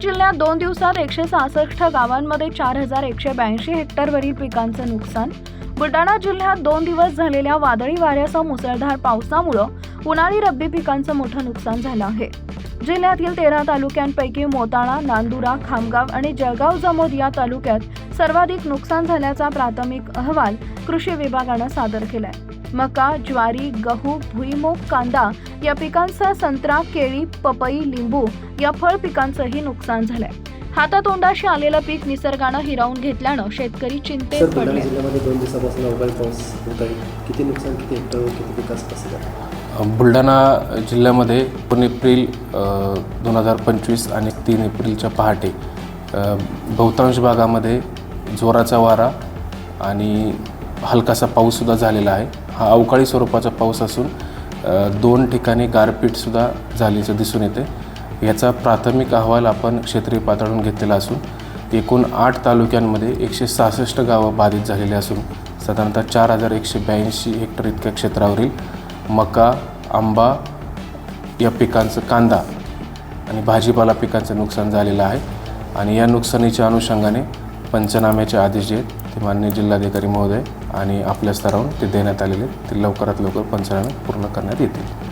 जिल्ह्यात दोन दिवसात एकशे सहासष्ट गावांमध्ये चार हजार एकशे ब्याऐंशी हेक्टरवरील पिकांचं नुकसान. बुलढाणा जिल्ह्यात दोन दिवस झालेल्या वादळी वाऱ्यासह मुसळधार पावसामुळं उन्हाळी रब्बी पिकांचं मोठं नुकसान झालं आहे. जिल्ह्यातील तेरा तालुक्यांपैकी मोताळा नांदुरा खामगाव आणि जळगाव जमोद या तालुक्यात सर्वाधिक नुकसान झाल्याचा प्राथमिक अहवाल कृषी विभागानं सादर केलाय. मका ज्वारी गहू भुईमूग कांदा या पिकांसह संत्रा केळी पपई लिंबू या फळ पिकांचंही नुकसान झालंय. हातातोंडाशी आलेलं पीक निसर्गानं हिरावून घेतल्यानं शेतकरी चिंतेत पडले. जिल्ह्यामध्ये दोन दिवसापासून अवकाळी पाऊस होत आहे. किती नुकसान किती हेक्टर किती पिकास बुलढाणा जिल्ह्यामध्ये दोन एप्रिल दोन हजार पंचवीस आणि तीन एप्रिलच्या पहाटे बहुतांश भागामध्ये जोराचा वारा आणि हलकासा पाऊससुद्धा झालेला आहे. हा अवकाळी स्वरूपाचा पाऊस असून दोन ठिकाणी गारपीटसुद्धा झाल्याचं दिसून येते. याचा प्राथमिक अहवाल आपण क्षेत्रीय पातळीवरून घेतलेला असून एकूण आठ तालुक्यांमध्ये एकशे सहासष्ट गावं बाधित झालेली असून साधारणतः चार हजार एकशे ब्याऐंशी हेक्टर इतक्या क्षेत्रावरील मका आंबा या पिकांचं कांदा आणि भाजीपाला पिकांचं नुकसान झालेलं आहे. आणि या नुकसानीच्या अनुषंगाने पंचनाम्याचे आदेश जे आहेत ते माननीय जिल्हाधिकारी महोदय आणि आपल्या स्तरावर ते देण्यात आलेले आहेत. ते लवकरात लवकर पंचनामे पूर्ण करण्यात येतील